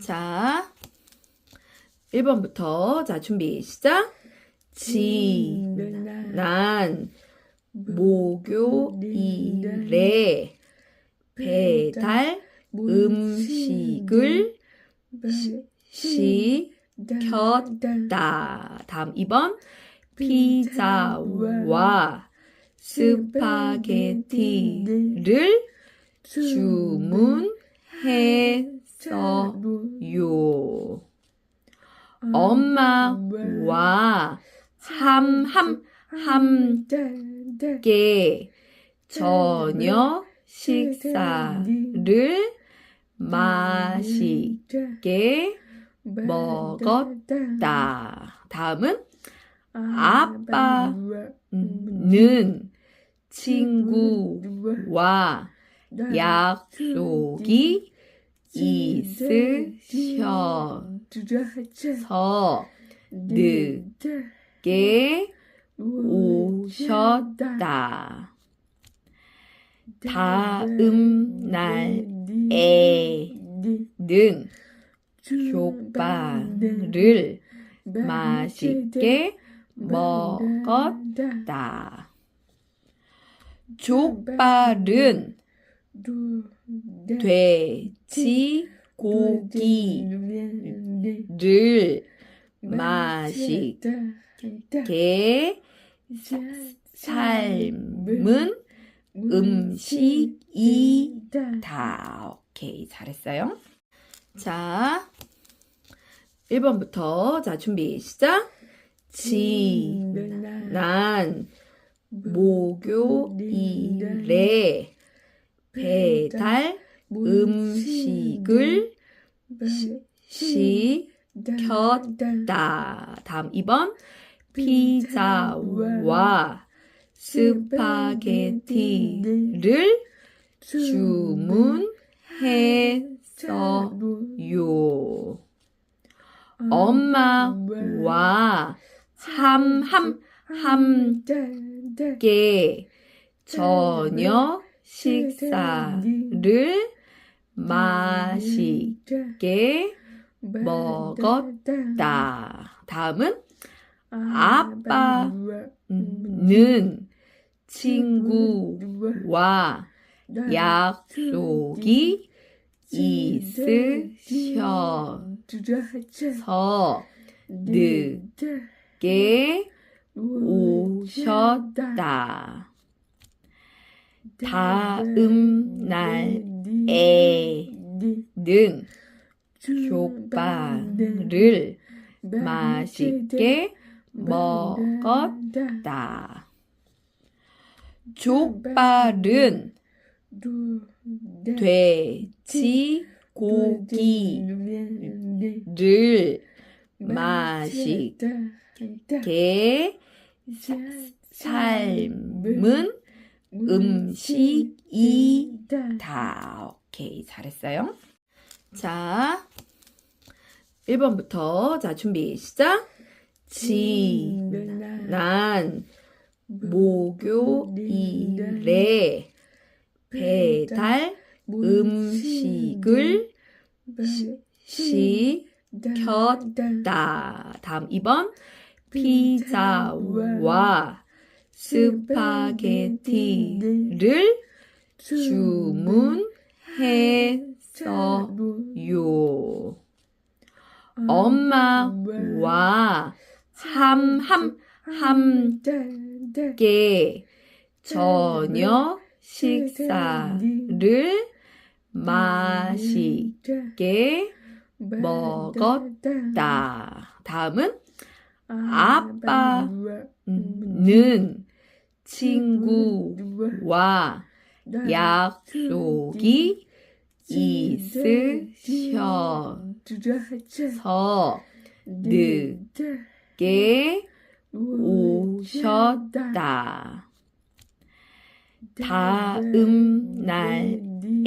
자, 1번부터 자, 준비 시작. 지 난 목요일에 배달 음식을 시 켰다. 다음 2번 피자와 스파게티를 주문했 어요. 엄마와 함함 함께 저녁 식사를 맛있게 먹었다. 다음은 아빠는 친구와 약속이 있으셔서 늦게 오셨다. 다음 날에는 족발을 맛있게 먹었다. 족발은 돼지 고기를 맛있게 삶은 음식이다. 오케이, 잘했어요. 자, 1번부터 자, 준비 시작. 지난 목요일에 배달 음식을 시켰다. 다음 2번 피자와 스파게티를 주문했어요. 엄마와 함 함 함께 저녁 식사를 맛있게 먹었다. 다음은 아빠는 친구와 약속이 있으셔서 늦게 오셨다. 다음 날에는 족발을 맛있게 먹었다. 족발은 돼지 고기를 맛있게 삶은 음식이다. 오케이, 잘했어요. 자, 1번부터 자, 준비 시작. 지난 목요일에 배달 음식을 시켰다. 다음 2번 피자와 스파게티를 주문했어요. 엄마와 함 함 함께 저녁 식사를 맛있게 먹었다. 다음은 아빠는 친구와 약속이 있으셔서 늦게 오셨다. 다음 날에는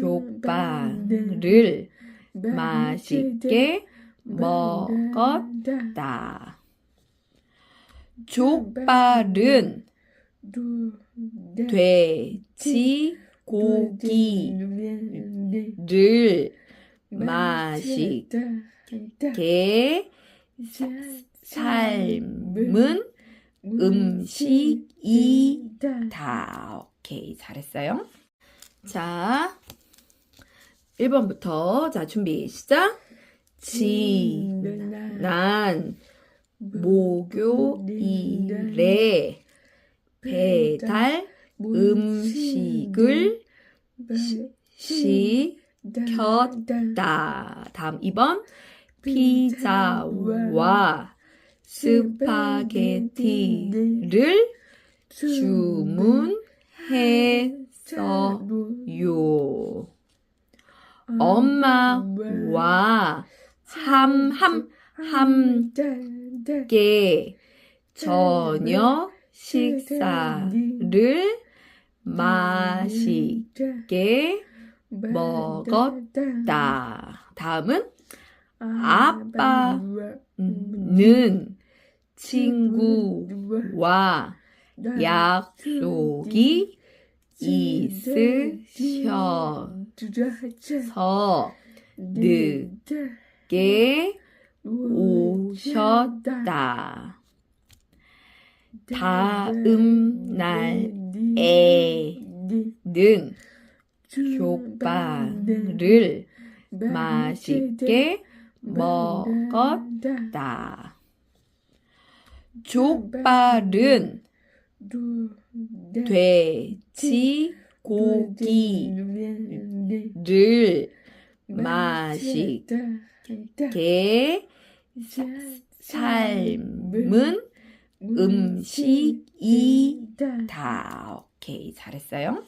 족발을 맛있게 먹었다. 족발은 돼지 고기를 를 맛있게 삶은 음식이다. 오케이, 잘했어요. 자, 1번부터 자, 준비 시작. 지난 목요 일에 배달 음식을 시켰다. 다음 2번 피자와 스파게티를 주문했어요. 엄마와 함함 함께 저녁 식사를 맛있게 먹었다. 다음은 아빠는 친구와 약속이 있으셔서 늦게 오셨다. 다음 날에는 족발을 맛있게 먹었다. 족발은 돼지 고기를 맛있게 삶은 음식이다. 오케이, 잘했어요.